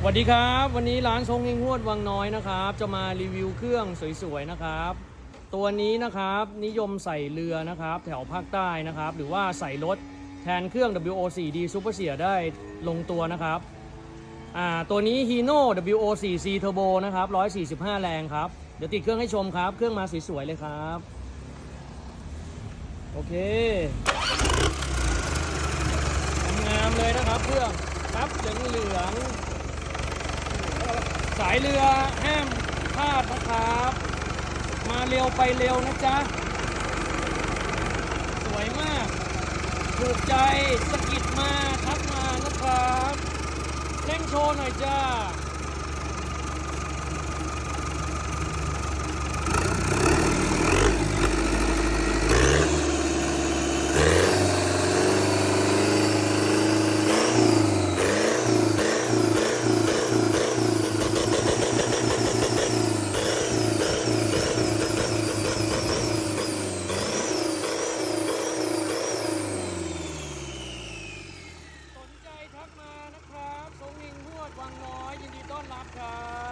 สวัสดีครับ วันนี้ร้านทรงเฮงฮวดวังน้อยนะครับ จะมารีวิวเครื่องสวยๆนะครับ ตัวนี้นะครับนิยมใส่เรือนะครับ แถวภาคใต้นะครับ หรือว่าใส่รถแทนเครื่อง WO4D Super เสียได้ลงตัวนะครับอ่าตัวนี้ Hino WO4C Turbo นะครับ 145 แรงครับ เดี๋ยวติดเครื่องให้ชมครับ เครื่องมาสวยๆเลยครับ โอเคงามเลยนะครับเครื่องครับเหลืองๆ สายเรือห้ามพลาดนะครับ มาเร็วไปเร็วนะจ๊ะ สวยมาก ถูกใจสะกิดมาทักมานะครับเร่งโชว์หน่อยจ้า สนใจทักมา น